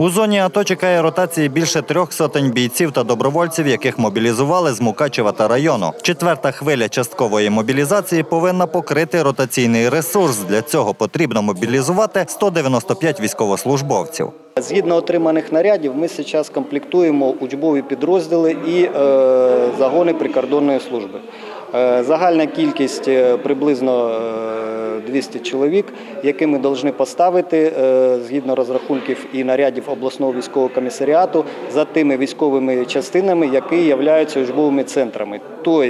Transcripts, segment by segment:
У зоні АТО чекає ротації більше трьох сотень бійців та добровольців, яких мобілізували з Мукачева та району. Четверта хвиля часткової мобілізації повинна покрити ротаційний ресурс. Для цього потрібно мобілізувати 195 військовослужбовців. Згідно отриманих нарядів, ми зараз комплектуємо учбові підрозділи і е, загони прикордонної служби. Е, загальна кількість е, приблизно е, 200 чоловік, які ми повинні поставити е, згідно розрахунків і нарядів обласного військового комісаріату за тими військовими частинами, які являються учбовими центрами. Тобто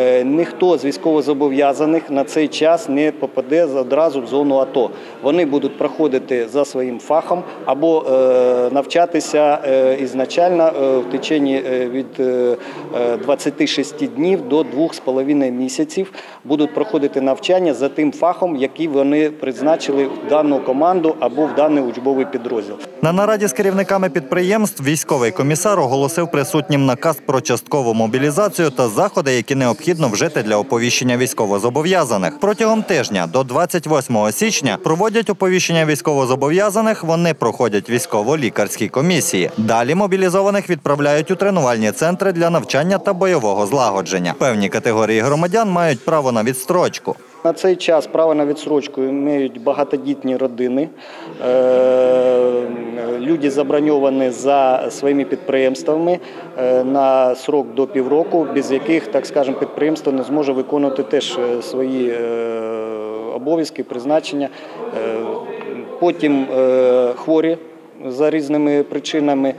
е, ніхто з військовозобов'язаних на цей час не попаде одразу в зону АТО. Вони будуть проходити за своїм фахом або е, навчатися е, ізначально е, в течение е, від е, е, 26 днів до 2,5 місяців будуть проходити навчання за тим фахом, який вони призначили в дану команду або в даний учбовий підрозділ. На нараді з керівниками підприємств військовий комісар оголосив присутнім наказ про часткову мобілізацію та заходи, які необхідно вжити для оповіщення військовозобов'язаних. Протягом тижня до 28 січня проводять оповіщення військовозобов'язаних. Вони проходять військово-лікарські комісії. Далі мобілізованих відправляють у тренувальні центри для навчання та бойового злагодження. Певні категорії громадян мають право на відстрочку. На цей час право на відсрочку мають багатодітні родини. Е, Люди заброньовані за своїми підприємствами е, на срок до півроку, без яких, так скажемо, підприємство не зможе виконувати теж е, свої обов'язки, призначення. Потім хворі за різними причинами.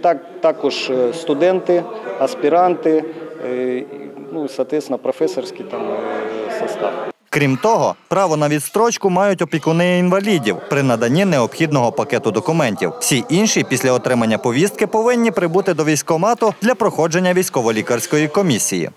Так, також е, студенти, аспіранти, е, ну соответственно, професорський там е, состав. Крім того, право на відстрочку мають опікуни інвалідів при наданні необхідного пакету документів. Всі інші після отримання повістки повинні прибути до військомату для проходження військово-лікарської комісії.